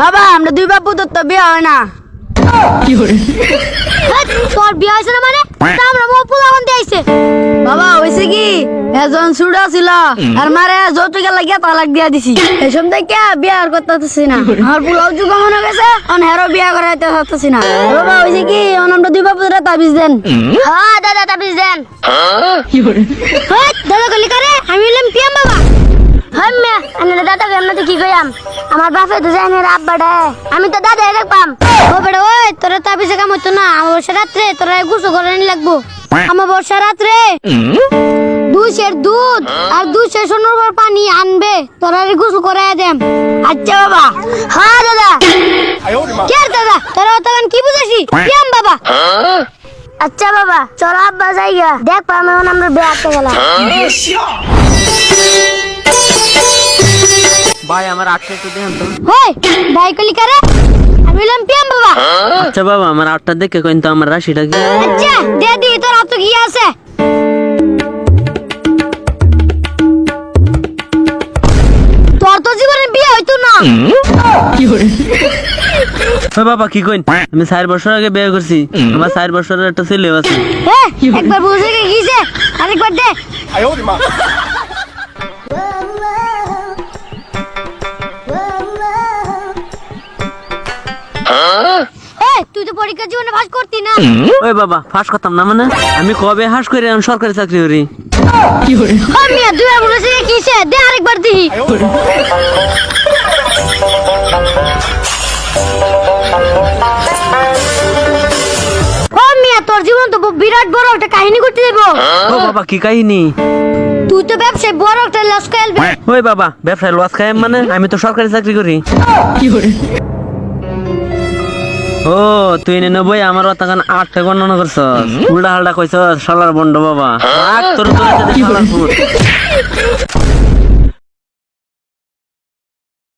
বাবা আমরা দুই বাপু তো বিয়ে হয় না। তোর বিয়ে হয়েছে না মানে? তা আমরা বউ পোলা বাবা হয়েছে কি? এজন সুড়া ছিল। আর মারে যৌতুকে লাগিয়া তালাক দিয়া দিছি। এসব দেখে বিয়ে আর করতেছি না। আমার পোলাও যুগ মনে গেছে অন হেরো বিয়ে করাইতে পারতেছি না। বাবা হয়েছে কি? অন আমরা দুই বাপু তাবিজ দেন। হ্যাঁ দাদা তাবিজ দেন। দাদা করে? আমি হলাম পিয়াম বাবা হ্যাঁ মেয়ে দাদা কেমন কি কইয়াম আমার বাপে তো জানি রে, আব্বা ডে আমি তো দাদা দেখবাম। ও বেড়া ওই, তোরা তাবিজে কাম হতো না। আমার বর্ষা রাত্রে তোরা গুছো করে নি লাগবো। আমার বর্ষা রাত্রে দুশের দুধ আর দুশের সোনার পর পানি আনবে। তোরা গুছো করে দেম। আচ্ছা বাবা। হ্যাঁ দাদা। কে রে, দাদা? তোরা তখন কি বুঝাসি পিয়াম বাবা? আচ্ছা বাবা, চল আব্বা যাইগা। দেখ পাম এখন আমরা বেড়াতে গেলাম। ভাই আমার আটটা একটু দেখেন তো। হই ভাই কলি করে? আমি হলাম পিয়াম বাবা। আচ্ছা বাবা আমার আটটা দেখে কইন তো আমার রাশিটা কি? আচ্ছা দে দি তোর কি আছে? তোর তো জীবনে বিয়ে হইতো না। ও বাবা কি কইন? আমি চার বছর আগে বিয়ে করছি। আমার চার বছরের একটা ছেলে আছে। এ, একবার বুঝে গিয়েছে আরেকবার দে। এ, তুই তো পরীক্ষা জীবনে ভাস করতি না। ওই বাবা ফাঁস করতাম না মানে? আমি কবে হাস করে আমি সরকারি চাকরি করি। ও মিয়া দুই আর বলেছে কিসে? দে আরেকবার মিয়া তোর জীবন তো বিরাট বড় একটা কাহিনী করতে দেবো। ও বাবা কি কাহিনী? তুই তো ব্যবসায় বড় একটা লস খেলবে ওই বাবা ব্যবসায় লস খাই মানে আমি তো সরকারি চাকরি করি? ও তুই নে নবই আমার অতখান আটটা গণনা করছ উল্টা হালটা কইছ শালার বন্ড বাবা। রাখ তোর তোর সাথে শালার।